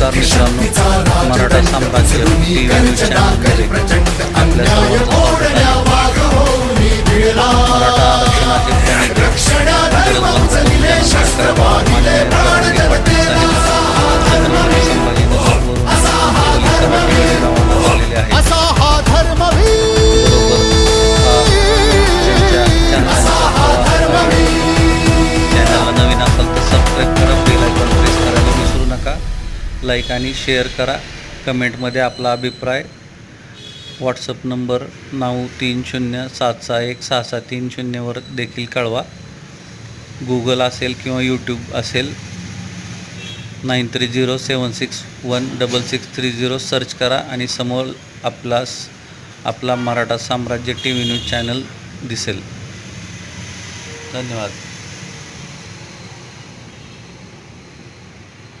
नमस्कार मित्रांनो. Maratha Samrajya T V news चॅनलमध्ये आपल्या लाईक आणि शेअर करा. कमेंटमध्ये आपला अभिप्राय. व्हॉट्सअप नंबर नऊ तीन शून्य सात सहा एक सहा सहा तीन शून्यवर देखील कळवा. गुगल असेल किंवा यूट्यूब असेल nine three zero seven six one double six three zero search करा आणि समोर आपला आपला Maratha Samrajya T V news channel दिसेल. धन्यवाद.